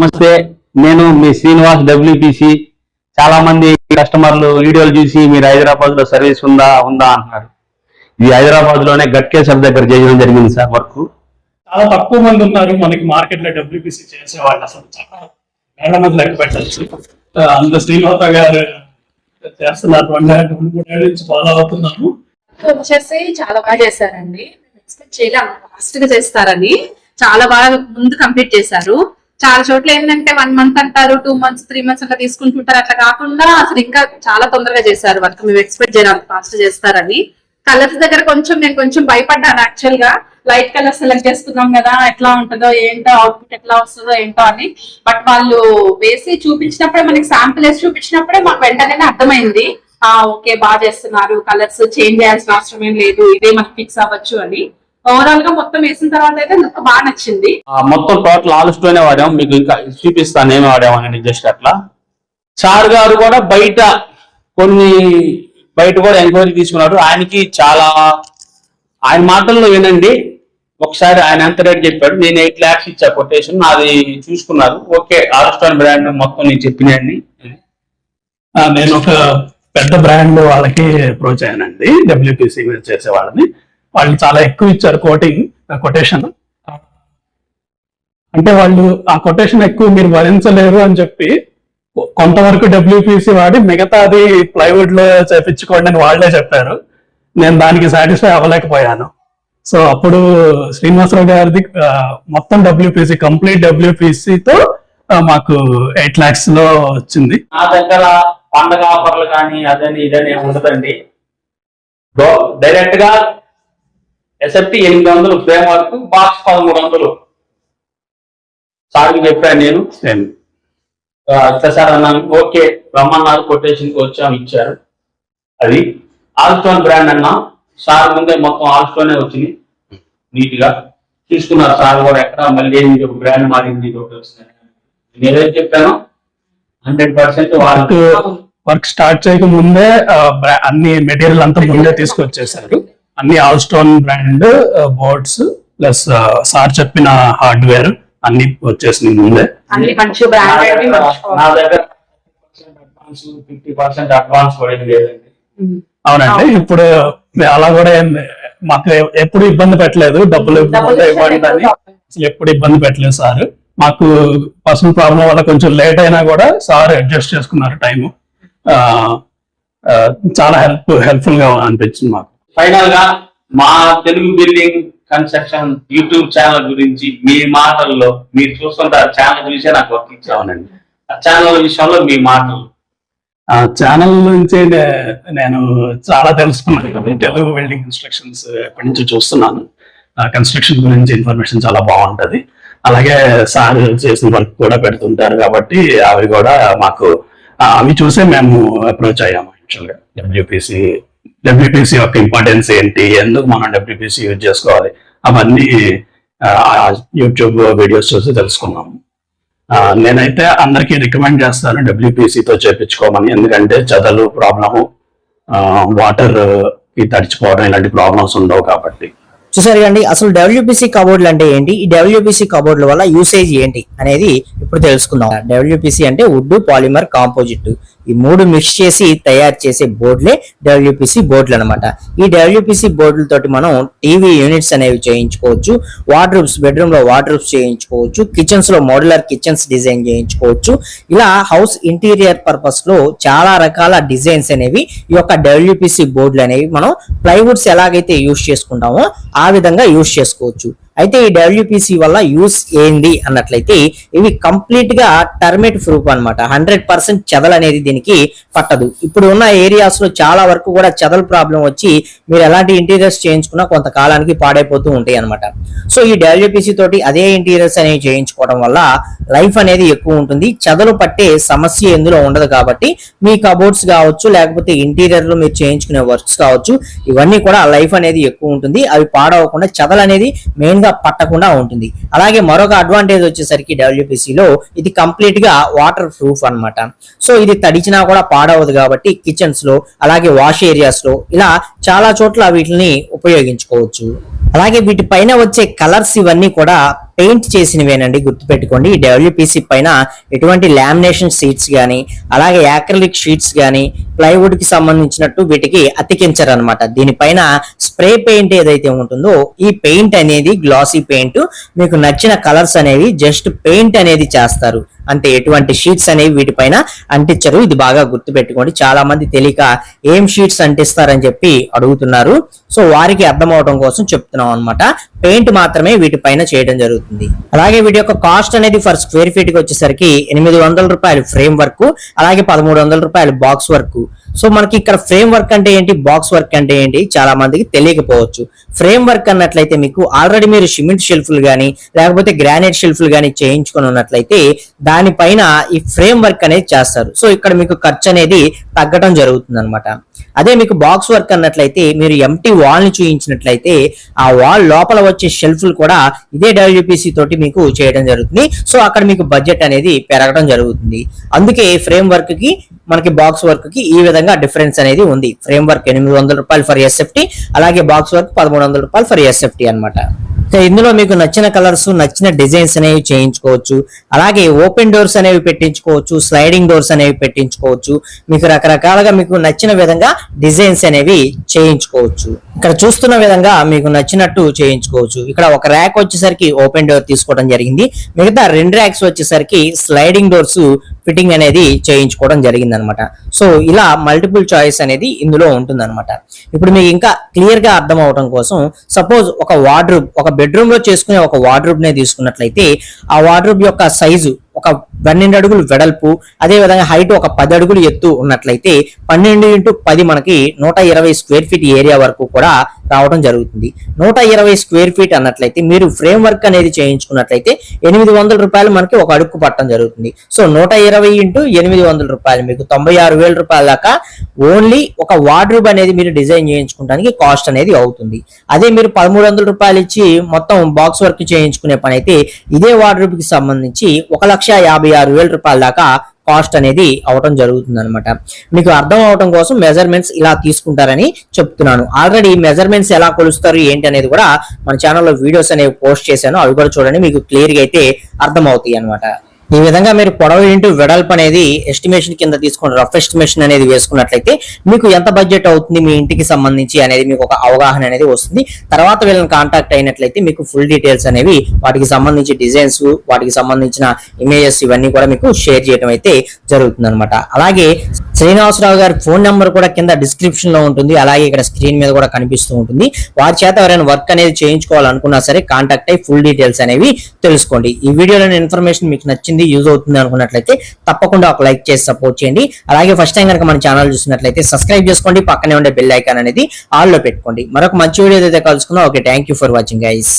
నమస్తే నేను మీ శ్రీనివాస్ డబ్ల్యూపిసి చాలా మంది కస్టమర్లు వీడియోలు చూసి మీరు హైదరాబాద్లో సర్వీస్ ఉందా ఉందా అంటున్నారు. ఇది హైదరాబాద్లోనే గట్కేసర్ దగ్గర చేయడం జరిగింది సార్ వర్క్. చాలా తక్కువ మంది ఉన్నారు మనకి మార్కెట్లో డబ్ల్యూపీసీ చేసేవాళ్ళు అసలు చాలా వేల మంది లెక్క పెట్టచ్చు. అందులో శ్రీనివాస గారు చేస్తున్నారు రెండు నుంచి ఫాలో అవుతున్నాము వచ్చేసి చాలా బాగా చేశారండి. ఎక్స్పెక్ట్ చేయలే ఫాస్ట్గా చేస్తారని. చాలా బాగా ముందు కంప్లీట్ చేశారు. చాలా చోట్ల ఏంటంటే వన్ మంత్ అంటారు టూ మంత్స్ త్రీ మంత్స్ అట్లా తీసుకుంటుంటారు. అట్లా కాకుండా అసలు ఇంకా చాలా తొందరగా చేశారు వర్క్. మేము ఎక్స్పెక్ట్ చేయాలి ఫాస్ట్ చేస్తారని. కలర్స్ దగ్గర కొంచెం నేను కొంచెం భయపడ్డాను యాక్చువల్గా. లైట్ కలర్ సెలెక్ట్ చేసుకున్నాం కదా ఎట్లా ఉంటుందో ఏంటో అవుట్పుట్ ఎట్లా వస్తుందో ఏంటో అని. బట్ వాళ్ళు వేసి చూపించినప్పుడే మనకి శాంపుల్ వేసి చూపించినప్పుడే మాకు వెంటనే అర్థమైంది. ఆ ఓకే బాగా చేస్తున్నారు. కలర్స్ చేంజ్ చేయాల్సిన అవసరం ఏం లేదు. ఇదే మనకి ఫిక్స్ అవ్వచ్చు అని. ఓవరాల్గా మొత్తం వేసిన తర్వాత అయితే నాకు బాగా నచ్చింది. మొత్తం టోటల్ ఆలుస్టోనే వాడాం మీకు ఇంకా చూపిస్తాను ఏమి వాడామని జస్ట్ అట్లా. సార్ గారు కూడా బయట కొన్ని బయట కూడా ఎంక్వైరీ తీసుకున్నారు. ఆయనకి చాలా ఆయన మాటల్లో వినండి. ఒకసారి ఆయన ఎంత రేట్ చెప్పాడు. నేను ఎయిట్ ల్యాక్స్ ఇచ్చా కొటేషన్ నాది చూసుకున్నారు. ఓకే ఆల్స్టోన్ బ్రాండ్ మొత్తం నేను చెప్పినాన్ని ఆ, నేను ఒక పెద్ద బ్రాండ్ వాళ్ళకి అప్రోచ్ అయ్యానండి డబ్ల్యూపీసీ మీద చేసే వాళ్ళని వాళ్ళు చాలా ఎక్కువ ఇచ్చారు కోటింగ్ కొటేషన్. అంటే వాళ్ళు ఆ కొటేషన్ ఎక్కువ మీరు భరించలేరు అని చెప్పి కొంతవరకు డబ్ల్యూపీసీ వాడి మిగతాది ప్లైవుడ్లో చేపించుకోండి అని వాళ్ళే చెప్పారు. నేను దానికి సాటిస్ఫై అవ్వలేకపోయాను. సో అప్పుడు శ్రీనివాసరావు గారిది మొత్తం డబ్ల్యూపీసీ కంప్లీట్ డబ్ల్యూపీసీతో మాకు ఎయిట్ లాక్స్లో వచ్చింది. నా దగ్గర పండగ ఆఫర్లు కానీ అదని ఇదని ఉండదండి. డైరెక్ట్గా ఎస్ఎఫ్టి ఎనిమిది వందలు ఫ్రేమ్ వర్క్ బాక్స్ పదమూడు వందలు. సార్కి చెప్పాను నేను? సార్ అన్నాను ఓకే రమ్మన్నారు కొటేషన్కి వచ్చాము ఇచ్చారు. అది ఆల్స్టోన్ బ్రాండ్ అన్నా సార్ ముందే మొత్తం ఆల్స్టోనే వచ్చింది. నీట్గా తీసుకున్నారు సార్ కూడా ఎక్కడ మళ్ళీ ఒక బ్రాండ్ మారింది నేనేం చెప్పాను hundred percent work work start చేయక ముందే అన్ని మెటీరియల్ అంతా ముందే తీసుకొచ్చేసారు అన్ని all stone brand boards plus sir చెప్పిన హార్డ్వేర్ అన్ని వచ్చేసినాయి ముందే. నా దగ్గర ఫిఫ్టీ పర్సెంట్ అడ్వాన్స్ పడింది అవునండి ఇప్పుడు అలా కూడా మాకు ఎప్పుడు ఇబ్బంది పెట్టలేదు డబ్బులు ఇవ్వండి అని. అసలు ఎప్పుడు ఇబ్బంది పెట్టలేదు సార్. మాకు పర్సనల్ ప్రాబ్లం వల్ల కొంచెం లేట్ అయినా కూడా సార్ అడ్జస్ట్ చేసుకున్నారు టైము చాలా హెల్ప్ హెల్ప్ఫుల్గా అనిపించింది మాకు. ఫైనల్గా మా Telugu building construction YouTube channel గురించి మీ మాటల్లో మీరు చూస్తుంటారు ఛానల్ చూసే నాకు వర్తించావు అవునండి. ఆ ఛానల్ విషయంలో మీ మాటలు. ఆ ఛానల్ నుంచి నేను చాలా తెలుసుకున్నాను కదా, తెలుగు వెల్డింగ్ ఇన్స్ట్రక్షన్స్ ఎప్పటి నుంచి చూస్తున్నాను. కన్స్ట్రక్షన్ గురించి ఇన్ఫర్మేషన్ చాలా బాగుంటది. అలాగే సార్ చేసిన వర్క్ కూడా పెడుతుంటారు కాబట్టి అవి కూడా మాకు ఆ, అవి చూసే మేము అప్రోచ్ అయ్యాము యాక్చువల్గా. డబ్ల్యూపీసీ డబ్ల్యూపీసీ యొక్క ఇంపార్టెన్స్ ఏంటి? ఎందుకు మనం డబ్ల్యూపీసీ యూజ్ చేసుకోవాలి? అవన్నీ యూట్యూబ్ వీడియోస్ చూసి తెలుసుకున్నాము నేనైతే అందరికీ రికమెండ్ చేస్తాను డబ్ల్యూపీసీతో చేపించుకోమని. ఎందుకంటే చదలు ప్రాబ్లము వాటర్కి తడిచిపోవడం ఇలాంటి ప్రాబ్లమ్స్ ఉండవు కాబట్టి. చూసారు అండి అసలు డబ్ల్యూపీసీ కబోర్డ్లు అంటే ఏంటి? ఈ డబ్ల్యూపీసీ కబోర్డ్ల వల్ల యూసేజ్ ఏంటి అనేది ఇప్పుడు తెలుసుకుందాం. డబ్ల్యూపీసీ అంటే వుడ్ పాలిమర్ కాంపోజిట్ ఈ మూడు మిక్స్ చేసి తయారు చేసే బోర్డులే డబ్ల్యూపీసీ బోర్డులు అనమాట ఈ డబ్ల్యూపీసీ బోర్డులతోటి మనం టీవీ యూనిట్స్ అనేవి చేయించుకోవచ్చు. వాటర్ రూమ్స్ బెడ్రూమ్లో వార్డ్రూబ్స్ చేయించుకోవచ్చు. కిచెన్స్లో మోడ్యులర్ కిచెన్స్ డిజైన్ చేయించుకోవచ్చు. ఇలా హౌస్ ఇంటీరియర్ పర్పస్లో చాలా రకాల డిజైన్స్ అనేవి ఈ యొక్క డబ్ల్యూపీసీ బోర్డులు అనేవి మనం ప్లైవుడ్స్ ఎలాగైతే యూస్ చేసుకుంటామో ఆ విధంగా యూస్ చేసుకోవచ్చు. అయితే ఈ డబ్ల్యూపీసీ వల్ల యూస్ ఏంది అన్నట్లయితే ఇవి కంప్లీట్గా టర్మేట్ ప్రూఫ్ అన్నమాట. హండ్రెడ్ పర్సెంట్ చెదలు అనేది దీనికి పట్టదు. ఇప్పుడు ఉన్న ఏరియాస్లో చాలా వరకు కూడా చెదల ప్రాబ్లం వచ్చి మీరు ఎలాంటి ఇంటీరియర్స్ చేయించుకున్నా కొంతకాలానికి పాడైపోతూ ఉంటాయి అన్నమాట. సో ఈ డబ్ల్యూపీసీ తోటి అదే ఇంటీరియర్స్ అనేవి చేయించుకోవడం వల్ల లైఫ్ అనేది ఎక్కువ ఉంటుంది. చెదలు పట్టే సమస్య ఎందులో ఉండదు కాబట్టి మీ కబోర్డ్స్ కావచ్చు లేకపోతే ఇంటీరియర్లో మీరు చేయించుకునే వర్క్స్ కావచ్చు ఇవన్నీ కూడా లైఫ్ అనేది ఎక్కువ ఉంటుంది. అవి పాడవకుండా చెదలు అనేది మెయిన్గా పట్టకుండా ఉంటుంది. అలాగే మరొక అడ్వాంటేజ్ వచ్చేసరికి డబ్ల్యూపీసీలో లో ఇది కంప్లీట్గా వాటర్ ప్రూఫ్ అన్నమాట. సో ఇది తడిచినా కూడా పాడవదు కాబట్టి కిచెన్స్లో అలాగే వాష్ ఏరియాస్లో ఇలా చాలా చోట్ల వీటిని ఉపయోగించుకోవచ్చు. అలాగే వీటిపైన వచ్చే కలర్స్ ఇవన్నీ కూడా పెయింట్ చేసినవేనండి గుర్తుపెట్టుకోండి. ఈ డబ్ల్యూపీసీ పైన ఎటువంటి లామినేషన్ షీట్స్ కానీ అలాగే యాక్రిలిక్ షీట్స్ కానీ ప్లైవుడ్కి సంబంధించినట్టు వీటికి అతికించరు అనమాట దీనిపైన స్ప్రే పెయింట్ ఏదైతే ఉంటుందో ఈ పెయింట్ అనేది గ్లాసీ పెయింట్ మీకు నచ్చిన కలర్స్ అనేవి జస్ట్ పెయింట్ అనేది చేస్తారు. అంటే ఎటువంటి షీట్స్ అనేవి వీటిపైన అంటించరు. ఇది బాగా గుర్తు పెట్టుకోండి చాలా మంది తెలియక ఏం షీట్స్ అంటిస్తారని చెప్పి అడుగుతున్నారు. సో వారికి అర్థం అవడం కోసం చెప్తున్నాం అన్నమాట. పెయింట్ మాత్రమే వీటిపైన చేయడం జరుగుతుంది. అలాగే వీటి యొక్క కాస్ట్ అనేది ఫర్ స్క్వేర్ ఫీట్కి వచ్చేసరికి ఎనిమిది వందల రూపాయలు ఫ్రేమ్ వర్క్ అలాగే పదమూడు వందల రూపాయలు బాక్స్ వర్క్ సో మనకి ఇక్కడ ఫ్రేమ్ వర్క్ అంటే ఏంటి? బాక్స్ వర్క్ అంటే ఏంటి? చాలా మందికి తెలియకపోవచ్చు. ఫ్రేమ్ వర్క్ అన్నట్లయితే మీకు ఆల్రెడీ మీరు సిమెంట్ షెల్ఫ్లు కానీ లేకపోతే గ్రానైట్ షెల్ఫ్లు కానీ చేయించుకుని ఉన్నట్లయితే దానిపైన ఈ ఫ్రేమ్ వర్క్ అనేది చేస్తారు. సో ఇక్కడ మీకు ఖర్చు అనేది తగ్గడం జరుగుతుంది అనమాట అదే మీకు బాక్స్ వర్క్ అన్నట్లయితే మీరు ఎంటీ వాల్ని చూయించినట్లయితే ఆ వాల్ లోపల వచ్చే షెల్ఫ్లు కూడా ఇదే డబ్ల్యూపీసీ తోటి మీకు చేయడం జరుగుతుంది. సో అక్కడ మీకు బడ్జెట్ అనేది పెరగడం జరుగుతుంది. అందుకే ఫ్రేమ్ వర్క్కి మనకి బాక్స్ వర్క్కి ఈ విధంగా డిఫరెన్స్ అనేది ఉంది. ఫ్రేమ్ వర్క్ ఎనిమిది వందల రూపాయలు ఫర్ ఎస్ఎఫ్టీ అలాగే బాక్స్ వర్క్ పదమూడు వందల రూపాయలు ఫర్ ఎస్ఎఫ్టీ అనమాట ఇందులో మీకు నచ్చిన కలర్స్ నచ్చిన డిజైన్స్ అనేవి చేయించుకోవచ్చు. అలాగే ఓపెన్ డోర్స్ అనేవి పెట్టించుకోవచ్చు స్లైడింగ్ డోర్స్ అనేవి పెట్టించుకోవచ్చు. మీకు రకరకాలుగా మీకు నచ్చిన విధంగా డిజైన్స్ అనేవి చేయించుకోవచ్చు. ఇక్కడ చూస్తున్న విధంగా మీకు నచ్చినట్టు చేయించుకోవచ్చు. ఇక్కడ ఒక ర్యాక్ వచ్చేసరికి ఓపెన్ డోర్ తీసుకోవడం జరిగింది. మిగతా రెండు ర్యాక్స్ వచ్చేసరికి స్లైడింగ్ డోర్స్ ఫిట్టింగ్ అనేది చేయించుకోవడం జరిగింది అనమాట సో ఇలా మల్టిపుల్ చాయిస్ అనేది ఇందులో ఉంటుంది ఇప్పుడు మీకు ఇంకా క్లియర్గా అర్థం అవడం కోసం సపోజ్ ఒక వార్డ్రూబ్ ఒక బెడ్రూమ్లో చేసుకునే ఒక వార్డ్రూబ్ నే తీసుకున్నట్లయితే ఆ వార్డ్రూబ్ యొక్క సైజు ఒక పన్నెండు అడుగులు వెడల్పు అదే విధంగా హైట్ ఒక పది అడుగులు ఎత్తు ఉన్నట్లయితే పన్నెండు ఇంటూ పది మనకి నూట ఇరవై స్క్వేర్ ఫీట్ ఏరియా వరకు కూడా రావడం జరుగుతుంది. నూట ఇరవై స్క్వేర్ ఫీట్ అన్నట్లయితే మీరు ఫ్రేమ్ వర్క్ అనేది చేయించుకున్నట్లయితే ఎనిమిది వందల రూపాయలు మనకి ఒక అడుగు పట్టడం జరుగుతుంది. సో నూట ఇరవై ఇంటూ ఎనిమిది వందల రూపాయలు మీకు తొంభై ఆరు వేల రూపాయల దాకా ఓన్లీ ఒక వార్డ్రూబ్ అనేది మీరు డిజైన్ చేయించుకోవడానికి కాస్ట్ అనేది అవుతుంది. అదే మీరు పదమూడు వందల రూపాయలు ఇచ్చి మొత్తం బాక్స్ వర్క్ చేయించుకునే పని అయితే ఇదే వార్డ్రూబ్కి సంబంధించి ఒక లక్ష లక్ష యాభై ఆరు వేల రూపాయల దాకా కాస్ట్ అనేది అవటం జరుగుతుంది అనమాట మీకు అర్థం అవటం కోసం మెజర్మెంట్స్ ఇలా తీసుకుంటారని చెప్తున్నాను. ఆల్రెడీ మెజర్మెంట్స్ ఎలా కొలుస్తారు ఏంటి అనేది కూడా మన ఛానల్లో వీడియోస్ అనేవి పోస్ట్ చేశాను. అవి కూడా చూడండి మీకు క్లియర్గా అయితే అర్థం అవుతాయి అనమాట ఈ విధంగా మీరు పొడవు ఇంటూ వెడల్పు అనేది ఎస్టిమేషన్ కింద తీసుకుని రఫ్ ఎస్టిమేషన్ అనేది వేసుకున్నట్లయితే మీకు ఎంత బడ్జెట్ అవుతుంది మీ ఇంటికి సంబంధించి అనేది మీకు ఒక అవగాహన అనేది వస్తుంది. తర్వాత వీళ్ళని కాంటాక్ట్ అయినట్లయితే మీకు ఫుల్ డీటెయిల్స్ అనేవి వాటికి సంబంధించి డిజైన్స్ వాటికి సంబంధించిన ఇమేజెస్ ఇవన్నీ కూడా మీకు షేర్ చేయడం అయితే జరుగుతుంది అనమాట అలాగే శ్రీనివాసరావు గారి ఫోన్ నెంబర్ కూడా కింద డిస్క్రిప్షన్లో ఉంటుంది. అలాగే ఇక్కడ స్క్రీన్ మీద కూడా కనిపిస్తూ ఉంటుంది. వారి చేత ఎవరైనా వర్క్ అనేది చేయించుకోవాలనుకున్నా సరే కాంటాక్ట్ అయ్యి ఫుల్ డీటెయిల్స్ అనేవి తెలుసుకోండి. ఈ వీడియోలోని ఇన్ఫర్మేషన్ మీకు నచ్చింది యూజ్ అవుతుంది అనుకున్నట్లయితే తప్పకుండా ఒక లైక్ చేసి సపోర్ట్ చేయండి. అలాగే ఫస్ట్ టైం కనుక మన ఛానల్ చూసినట్లయితే సబ్స్క్రైబ్ చేసుకోండి పక్కనే ఉండే బెల్ ఐకాన్ అనేది ఆల్లో పెట్టుకోండి. మరొక మంచి వీడియో అయితే కలుసుకుందాం. Okay thank you for watching guys